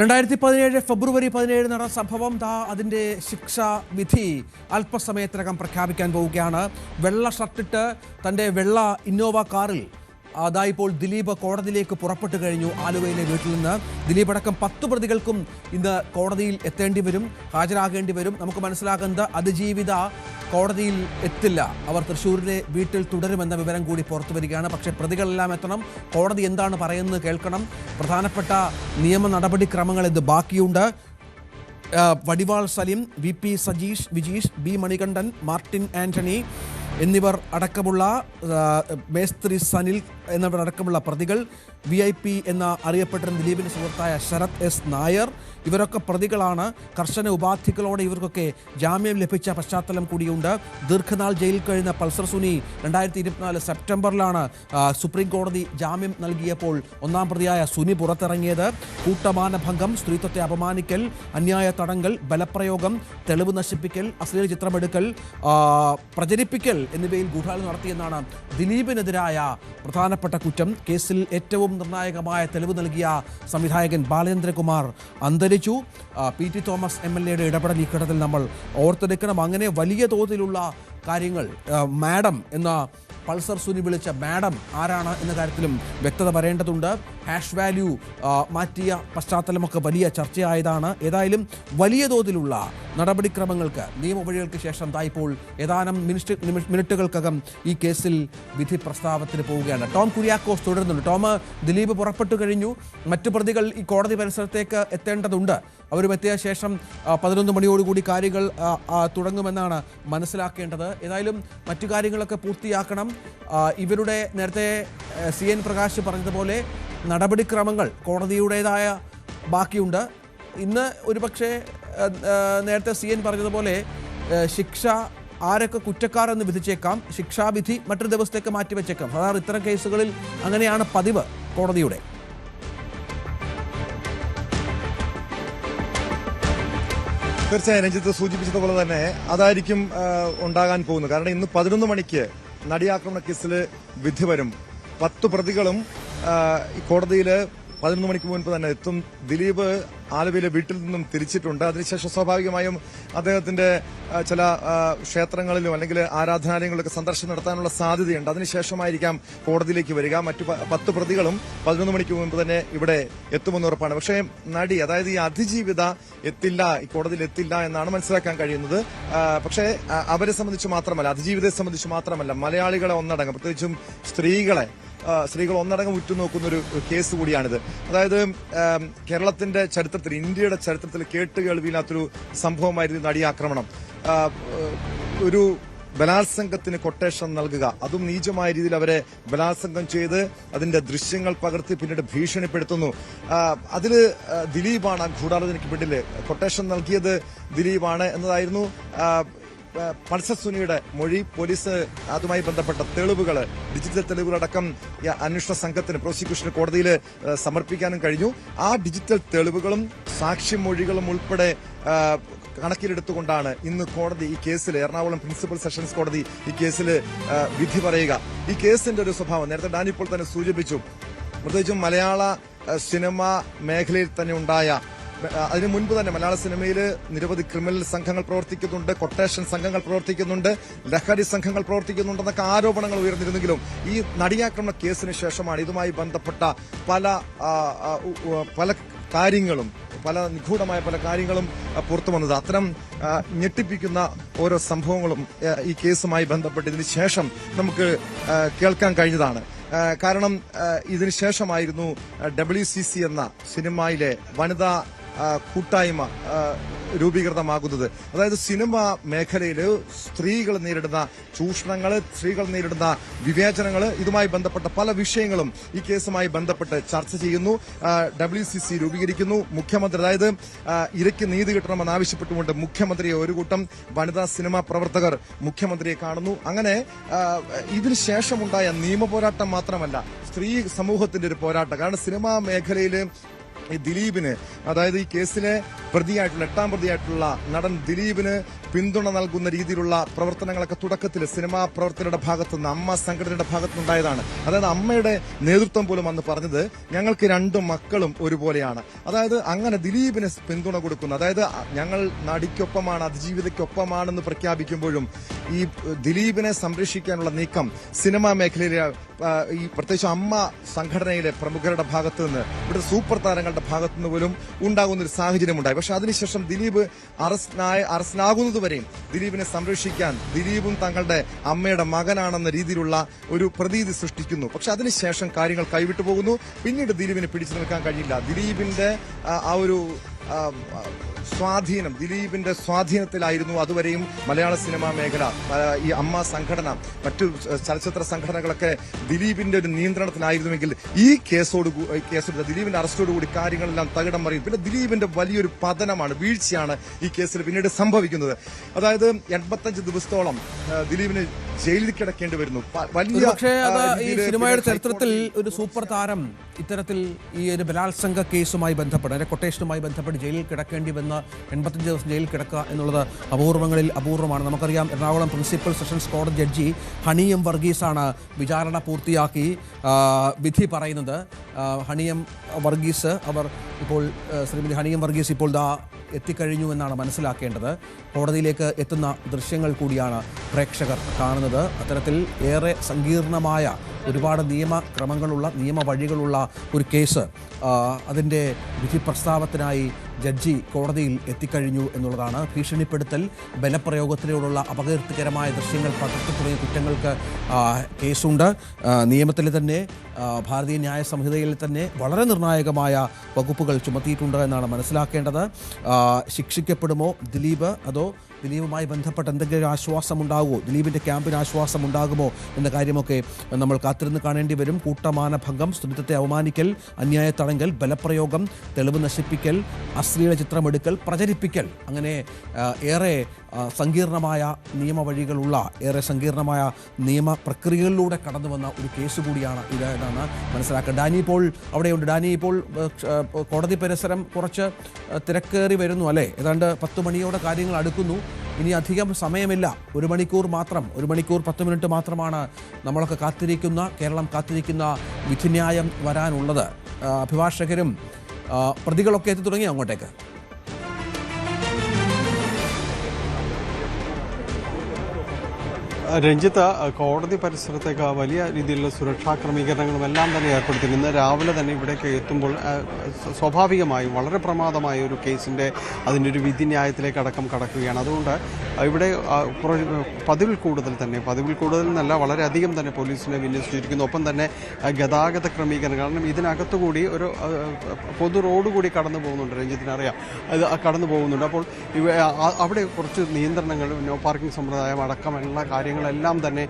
രണ്ടായിരത്തി പതിനേഴ് ഫെബ്രുവരി പതിനേഴ് നടന്ന സംഭവം ദാ അതിന്റെ ശിക്ഷാ വിധി അല്പസമയത്തിനകം പ്രഖ്യാപിക്കാൻ പോവുകയാണ്. വെള്ള ഷർട്ടിട്ട് തന്റെ വെള്ള ഇന്നോവ കാറിൽ അതാ ഇപ്പോൾ ദിലീപ് കോടതിയിലേക്ക് പുറപ്പെട്ടു കഴിഞ്ഞു ആലുവയിലെ വീട്ടിൽ നിന്ന്. ദിലീപ് അടക്കം പത്ത് പ്രതികൾക്കും ഇന്ന് കോടതിയിൽ എത്തേണ്ടി വരും ഹാജരാകേണ്ടി വരും. നമുക്ക് മനസ്സിലാക്കുന്നത് അതിജീവിത കോടതിയിൽ എത്തില്ല. അവർ തൃശ്ശൂരിലെ വീട്ടിൽ തുടരുമെന്ന വിവരം കൂടി പുറത്തു വരികയാണ്. പക്ഷേ പ്രതികളെല്ലാം എത്തണം. കോടതി എന്താണ് പറയുന്നത് കേൾക്കണം. പ്രധാനപ്പെട്ട നിയമ നടപടിക്രമങ്ങൾ ഇത് ബാക്കിയുണ്ട്. വടിവാൾ Saleem V P Sajeesh Vijeesh B Manikandan Martin Antony എന്നിവർ അടക്കമുള്ള മേസ്ത്രി സനിൽ എന്നിവർ അടക്കമുള്ള പ്രതികൾ വി ഐ പി എന്ന അറിയപ്പെട്ടിരുന്ന ദിലീപിന്റെ സുഹൃത്തായ ശരത് എസ് നായർ ഇവരൊക്കെ പ്രതികളാണ്. കർശന ഉപാധികളോടെ ഇവർക്കൊക്കെ ജാമ്യം ലഭിച്ച പശ്ചാത്തലം കൂടിയുണ്ട്. ദീർഘനാൾ ജയിലിൽ കഴിയുന്ന പൾസർ സുനി രണ്ടായിരത്തി ഇരുപത്തിനാല് സെപ്റ്റംബറിലാണ് സുപ്രീം കോടതി ജാമ്യം നൽകിയപ്പോൾ ഒന്നാം പ്രതിയായ സുനി പുറത്തിറങ്ങിയത്. കൂട്ടമാനഭംഗം സ്ത്രീത്വത്തെ അപമാനിക്കൽ അന്യായ തടങ്കൽ ബലപ്രയോഗം തെളിവ് നശിപ്പിക്കൽ അശ്ലീല ചിത്രമെടുക്കൽ പ്രചരിപ്പിക്കൽ എന്നിവയിൽ ഗൂഢാലം നടത്തിയെന്നാണ് ദിലീപിനെതിരായ പ്രധാനപ്പെട്ട കുറ്റം. കേസിൽ ഏറ്റവും നിർണായകമായ തെളിവ് നൽകിയ സംവിധായകൻ ബാലചന്ദ്രകുമാർ അന്തരിച്ചു. ആ, P T Thomas M L എയുടെ ഇടപെടൽ ഈ ഘട്ടത്തിൽ നമ്മൾ ഓർത്തെടുക്കണം. അങ്ങനെ വലിയ തോതിലുള്ള കാര്യങ്ങൾ മാഡം എന്ന പൾസർ സുനി വിളിച്ച മാഡം ആരാണ് എന്ന കാര്യത്തിലും വ്യക്തത വരേണ്ടതുണ്ട്. ഹാഷ് വാല്യൂ മാറ്റിയ പശ്ചാത്തലമൊക്കെ വലിയ ചർച്ചയായതാണ്. ഏതായാലും വലിയ തോതിലുള്ള നടപടിക്രമങ്ങൾക്ക് നിയമവഴികൾക്ക് ശേഷം ഇപ്പോൾ ഏതാനും മിനിറ്റ് മിനിറ്റുകൾക്കകം ഈ കേസിൽ വിധി പ്രസ്താവത്തിന് പോവുകയാണ്. ടോം കുര്യാക്കോസ് തുടരുന്നുണ്ട്. ടോം ദിലീപ് പുറപ്പെട്ടു കഴിഞ്ഞു. മറ്റു പ്രതികൾ ഈ കോടതി പരിസരത്തേക്ക് എത്തേണ്ടതുണ്ട്. അവരും എത്തിയ ശേഷം പതിനൊന്ന് മണിയോടുകൂടി കാര്യങ്ങൾ തുടങ്ങുമെന്നാണ് മനസ്സിലാക്കേണ്ടത്. ഏതായാലും മറ്റു കാര്യങ്ങളൊക്കെ പൂർത്തിയാക്കണം. ഇവരുടെ നേരത്തെ സി എൻ പ്രകാശ് പറഞ്ഞതുപോലെ നടപടിക്രമങ്ങൾ കോടതിയുടേതായ ബാക്കിയുണ്ട്. ഇന്ന് ഒരുപക്ഷെ നേരത്തെ സി എൻ പറഞ്ഞതുപോലെ ശിക്ഷ ആരൊക്കെ കുറ്റക്കാർ എന്ന് വിധിച്ചേക്കാം ശിക്ഷാവിധി മറ്റൊരു ദിവസത്തേക്ക് മാറ്റിവെച്ചേക്കാം. സാധാരണ ഇത്തരം കേസുകളിൽ അങ്ങനെയാണ് പതിവ് കോടതിയുടെ. തീർച്ചയായും രഞ്ജിത്ത് സൂചിപ്പിച്ചതുപോലെ തന്നെ അതായിരിക്കും ഉണ്ടാകാൻ പോകുന്നത്. കാരണം ഇന്ന് പതിനൊന്ന് മണിക്ക് നടിയാക്രമണ കേസിൽ വിധി വരും. പത്ത് പ്രതികളും കോടതിയിൽ പതിനൊന്ന് മണിക്ക് മുൻപ് തന്നെ എത്തും. ദിലീപ് ആലുവയിലെ വീട്ടിൽ നിന്നും തിരിച്ചിട്ടുണ്ട്. അതിനുശേഷം സ്വാഭാവികമായും അദ്ദേഹത്തിന്റെ ചില ക്ഷേത്രങ്ങളിലും അല്ലെങ്കിൽ ആരാധനാലയങ്ങളിലൊക്കെ സന്ദർശനം നടത്താനുള്ള സാധ്യതയുണ്ട്. അതിനുശേഷമായിരിക്കാം കോടതിയിലേക്ക് വരിക. മറ്റു പത്ത് പ്രതികളും പതിനൊന്ന് മണിക്ക് മുൻപ് തന്നെ ഇവിടെ എത്തുമെന്ന് ഉറപ്പാണ്. പക്ഷേ നടി അതായത് ഈ അതിജീവിത എത്തില്ല ഈ കോടതിയിൽ എത്തില്ല എന്നാണ് മനസ്സിലാക്കാൻ കഴിയുന്നത്. പക്ഷേ അവരെ സംബന്ധിച്ച് മാത്രമല്ല അതിജീവിതയെ സംബന്ധിച്ച് മാത്രമല്ല മലയാളികളെ ഒന്നടങ്കം പ്രത്യേകിച്ചും സ്ത്രീകളെ സ്ത്രീകൾ ഒന്നടങ്കം ഉറ്റുനോക്കുന്ന ഒരു കേസ് കൂടിയാണിത്. അതായത് കേരളത്തിന്റെ ചരിത്രത്തിൽ ഇന്ത്യയുടെ ചരിത്രത്തിൽ കേട്ടുകേൾവിയില്ലാത്തൊരു സംഭവമായിരുന്നു നടി ആക്രമണം ഒരു ബലാത്സംഗത്തിന് കൊട്ടേഷൻ നൽകുക അതും നീചമായ രീതിയിൽ അവരെ ബലാത്സംഗം ചെയ്ത് അതിന്റെ ദൃശ്യങ്ങൾ പകർത്തി പിന്നീട് ഭീഷണിപ്പെടുത്തുന്നു. അതിൽ ദിലീപാണ് ഗൂഢാലോചനയ്ക്ക് പിന്നിൽ കൊട്ടേഷൻ നൽകിയത് ദിലീപാണ് എന്നതായിരുന്നു. പൾസർ സുനിയുടെ മൊഴി പോലീസ് അതുമായി ബന്ധപ്പെട്ട തെളിവുകൾ ഡിജിറ്റൽ തെളിവുകളടക്കം അന്വേഷണ സംഘത്തിന് പ്രോസിക്യൂഷന് കോടതിയിൽ സമർപ്പിക്കാനും കഴിഞ്ഞു. ആ ഡിജിറ്റൽ തെളിവുകളും സാക്ഷിമൊഴികളും ഉൾപ്പെടെ കണക്കിലെടുത്തുകൊണ്ടാണ് ഇന്ന് കോടതി ഈ കേസിൽ എറണാകുളം പ്രിൻസിപ്പൽ സെഷൻസ് കോടതി ഈ കേസിൽ വിധി പറയുക. ഈ കേസിന്റെ ഒരു സ്വഭാവം നേരത്തെ ഡാനിപ്പോൾ തന്നെ സൂചിപ്പിച്ചു. പ്രത്യേകിച്ചും മലയാള സിനിമ മേഖലയിൽ തന്നെ ഉണ്ടായ അതിനു മുൻപ് തന്നെ മലയാള സിനിമയിൽ നിരവധി ക്രിമിനൽ സംഘങ്ങൾ പ്രവർത്തിക്കുന്നുണ്ട് കൊട്ടേഷൻ സംഘങ്ങൾ പ്രവർത്തിക്കുന്നുണ്ട് ലഹരി സംഘങ്ങൾ പ്രവർത്തിക്കുന്നുണ്ടെന്നൊക്കെ ആരോപണങ്ങൾ ഉയർന്നിരുന്നെങ്കിലും ഈ നടിയാക്രമണ കേസിന് ശേഷമാണ് ഇതുമായി ബന്ധപ്പെട്ട പല പല കാര്യങ്ങളും പല നിഗൂഢമായ പല കാര്യങ്ങളും പുറത്തു വന്നത്. അത്തരം ഞെട്ടിപ്പിക്കുന്ന ഓരോ സംഭവങ്ങളും ഈ കേസുമായി ബന്ധപ്പെട്ട് ഇതിന് ശേഷം നമുക്ക് കേൾക്കാൻ കഴിഞ്ഞതാണ്. കാരണം ഇതിനുശേഷമായിരുന്നു ഇതിന് ശേഷമായിരുന്നു ഡബ്ല്യു സി സി എന്ന സിനിമയിലെ വനിതാ കൂട്ടായ്മ രൂപീകൃതമാകുന്നത്. അതായത് സിനിമ മേഖലയിൽ സ്ത്രീകൾ നേരിടുന്ന ചൂഷണങ്ങൾ സ്ത്രീകൾ നേരിടുന്ന വിവേചനങ്ങൾ ഇതുമായി ബന്ധപ്പെട്ട പല വിഷയങ്ങളും ഈ കേസുമായി ബന്ധപ്പെട്ട് ചർച്ച ചെയ്യുന്നു. ഡബ്ല്യു സി സി രൂപീകരിക്കുന്നു. മുഖ്യമന്ത്രി അതായത് ഇരയ്ക്ക് നീതി കിട്ടണമെന്ന് ആവശ്യപ്പെട്ടുകൊണ്ട് മുഖ്യമന്ത്രിയെ ഒരു കൂട്ടം വനിതാ സിനിമാ പ്രവർത്തകർ മുഖ്യമന്ത്രിയെ കാണുന്നു. അങ്ങനെ ഇതിനുശേഷമുണ്ടായ ശേഷമുണ്ടായ നിയമ പോരാട്ടം മാത്രമല്ല സ്ത്രീ സമൂഹത്തിന്റെ ഒരു പോരാട്ടം. കാരണം സിനിമാ മേഖലയിൽ ദിലീപിന് അതായത് ഈ കേസിലെ പ്രതിയായിട്ടുള്ള എട്ടാം പ്രതിയായിട്ടുള്ള നടൻ ദിലീപിന് പിന്തുണ നൽകുന്ന രീതിയിലുള്ള പ്രവർത്തനങ്ങളൊക്കെ തുടക്കത്തിൽ സിനിമാ പ്രവർത്തകരുടെ ഭാഗത്തുനിന്ന് അമ്മ സംഘടനയുടെ ഭാഗത്തുനിന്നുണ്ടായതാണ്. അതായത് അമ്മയുടെ നേതൃത്വം പോലും അന്ന് പറഞ്ഞത് ഞങ്ങൾക്ക് രണ്ടു മക്കളും ഒരുപോലെയാണ്. അതായത് അങ്ങനെ ദിലീപിന് പിന്തുണ കൊടുക്കുന്നു. അതായത് ഞങ്ങൾ നടിക്കൊപ്പമാണ് അതിജീവിതയ്ക്കൊപ്പമാണെന്ന് പ്രഖ്യാപിക്കുമ്പോഴും ഈ ദിലീപിനെ സംരക്ഷിക്കാനുള്ള നീക്കം സിനിമാ മേഖലയിലെ ഈ പ്രത്യേകിച്ച് അമ്മ സംഘടനയിലെ പ്രമുഖരുടെ ഭാഗത്തു നിന്ന് ഇവിടെ സൂപ്പർ താരങ്ങളുടെ ഭാഗത്തു നിന്ന് പോലും ഉണ്ടാകുന്ന ഒരു സാഹചര്യം ഉണ്ടായി പക്ഷെ അതിനുശേഷം ദിലീപ് അറസ്റ്റിനായ അറസ്റ്റിനാകുന്നതുവരെയും ദിലീപിനെ സംരക്ഷിക്കാൻ ദിലീപും തങ്ങളുടെ അമ്മയുടെ മകനാണെന്ന രീതിയിലുള്ള ഒരു പ്രതീതി സൃഷ്ടിക്കുന്നു. പക്ഷെ അതിനുശേഷം കാര്യങ്ങൾ കൈവിട്ടു പോകുന്നു. പിന്നീട് ദിലീപിനെ പിടിച്ചു നിൽക്കാൻ കഴിയില്ല. ദിലീപിന്റെ ആ, ഒരു സ്വാധീനം ദിലീപിന്റെ സ്വാധീനത്തിലായിരുന്നു അതുവരെയും മലയാള സിനിമാ മേഖല. ഈ അമ്മ സംഘടന മറ്റു ചലച്ചിത്ര സംഘടനകളൊക്കെ ദിലീപിന്റെ ഒരു നിയന്ത്രണത്തിലായിരുന്നുവെങ്കിൽ ഈ കേസോട് കേസോട് ദിലീപിന്റെ അറസ്റ്റോടുകൂടി കാര്യങ്ങളെല്ലാം തകിടം മറിയും. പിന്നെ ദിലീപിന്റെ വലിയൊരു പതനമാണ് വീഴ്ചയാണ് ഈ കേസിൽ പിന്നീട് സംഭവിക്കുന്നത്. അതായത് എൺപത്തഞ്ച് ദിവസത്തോളം ദിലീപിന് ജയിലിൽ കിടക്കേണ്ടി വരുന്നു. വലിയ പക്ഷേ അത് ഈ സിനിമയുടെ ചരിത്രത്തിൽ ഒരു സൂപ്പർ താരം ഇത്തരത്തിൽ ഈ ഒരു ബലാത്സംഗ കേസുമായി ബന്ധപ്പെട്ട് അതിന്റെ കൊട്ടേഷനുമായി ബന്ധപ്പെട്ട് ജയിലിൽ കിടക്കേണ്ടി വന്ന എൺപത്തഞ്ച് ദിവസം ജയിലിൽ കിടക്കുക എന്നുള്ളത് അപൂർവങ്ങളിൽ അപൂർവമാണ്. നമുക്കറിയാം എറണാകുളം പ്രിൻസിപ്പൽ സെഷൻസ് കോടതി ജഡ്ജി ഹണിയം വർഗീസാണ് വിചാരണ പൂർത്തിയാക്കി വിധി പറയുന്നത്. ഹണിയം വർഗീസ് അവർ ഇപ്പോൾ ശ്രീമതി ഹണിയം വർഗീസ് ഇപ്പോൾ ദാ എത്തിക്കഴിഞ്ഞു എന്നാണ് മനസ്സിലാക്കേണ്ടത്. കോടതിയിലേക്ക് എത്തുന്ന ദൃശ്യങ്ങൾ കൂടിയാണ് പ്രേക്ഷകർ കാണുന്നത്. അത്തരത്തിൽ ഏറെ സങ്കീർണമായ ഒരുപാട് നിയമക്രമങ്ങളുള്ള നിയമവഴികളുള്ള ഒരു കേസ് അതിന്റെ വിധി പ്രസ്താവത്തിനായി ജഡ്ജി കോടതിയിൽ എത്തിക്കഴിഞ്ഞു എന്നുള്ളതാണ്. ഭീഷണിപ്പെടുത്തൽ ബലപ്രയോഗത്തിലൂടെയുള്ള അപകീർത്തികരമായ ദൃശ്യങ്ങൾ പകർത്തി തുടങ്ങിയ കുറ്റങ്ങൾക്ക് കേസുണ്ട്. നിയമത്തിൽ തന്നെ ഭാരതീയ ന്യായ സംഹിതയിൽ തന്നെ വളരെ നിർണായകമായ വകുപ്പുകൾ ചുമത്തിയിട്ടുണ്ട് എന്നാണ് മനസ്സിലാക്കേണ്ടത്. ശിക്ഷിക്കപ്പെടുമോ ദിലീപ് അതോ ദിലീപുമായി ബന്ധപ്പെട്ട് എന്തെങ്കിലും ആശ്വാസം ഉണ്ടാകുമോ ദിലീപിന്റെ ക്യാമ്പിന് ആശ്വാസം ഉണ്ടാകുമോ എന്ന കാര്യമൊക്കെ നമ്മൾ കാത്തിരുന്ന് കാണേണ്ടി വരും. കൂട്ടമാനഭംഗം സ്ത്രീത്വത്തെ അവമാനിക്കൽ അന്യായ തടങ്കൽ ബലപ്രയോഗം തെളിവ് നശിപ്പിക്കൽ അശ്ലീല ചിത്രമെടുക്കൽ പ്രചരിപ്പിക്കൽ. അങ്ങനെ ഏറെ സങ്കീർണമായ നിയമവഴികളുള്ള ഏറെ സങ്കീർണമായ നിയമ പ്രക്രിയകളിലൂടെ കടന്നു വന്ന ഒരു കേസ് കൂടിയാണ് ഇത് എന്നാണ് മനസ്സിലാക്കുക ഡാനി ഇപ്പോൾ അവിടെയുണ്ട്. ഡാനി ഇപ്പോൾ കോടതി പരിസരം കുറച്ച് തിരക്കേറി വരുന്നു അല്ലേ? ഏതാണ്ട് പത്ത് മണിയോടെ കാര്യങ്ങൾ അടുക്കുന്നു. ഇനി അധികം സമയമില്ല. ഒരു മണിക്കൂർ മാത്രം ഒരു മണിക്കൂർ പത്ത് മിനിറ്റ് മാത്രമാണ് നമ്മളൊക്കെ കാത്തിരിക്കുന്ന കേരളം കാത്തിരിക്കുന്ന വിധിന്യായം വരാനുള്ളത്. അഭിഭാഷകരും പ്രതികളൊക്കെ എത്തി തുടങ്ങി അങ്ങോട്ടേക്ക്. രഞ്ജിത്ത് കോടതി പരിസരത്തേക്ക് വലിയ രീതിയിലുള്ള സുരക്ഷാ ക്രമീകരണങ്ങളും എല്ലാം തന്നെ ഏർപ്പെടുത്തിയിരുന്നു രാവിലെ തന്നെ ഇവിടേക്ക് എത്തുമ്പോൾ സ്വാഭാവികമായും വളരെ പ്രമാദമായ ഒരു കേസിന്റെ അതിന്റെ ഒരു വിധിന്യായത്തിലേക്ക് അടക്കം കടക്കുകയാണ്. അതുകൊണ്ട് ഇവിടെ പതിവിൽ കൂടുതൽ തന്നെ പതിവിൽ കൂടുതൽ എന്നല്ല വളരെയധികം തന്നെ പോലീസിനെ വിന്യസിച്ചിരിക്കുന്നു. ഒപ്പം തന്നെ ഗതാഗത ക്രമീകരണം കാരണം ഇതിനകത്തുകൂടി ഒരു പൊതു റോഡ് കൂടി കടന്നു പോകുന്നുണ്ട്. രഞ്ജിത്തിനറിയാം അത് കടന്നു പോകുന്നുണ്ട്. അപ്പോൾ അവിടെ കുറച്ച് നിയന്ത്രണങ്ങൾ നോ പാർക്കിംഗ് സമ്പ്രദായം അടക്കമുള്ള കാര്യങ്ങളെല്ലാം തന്നെ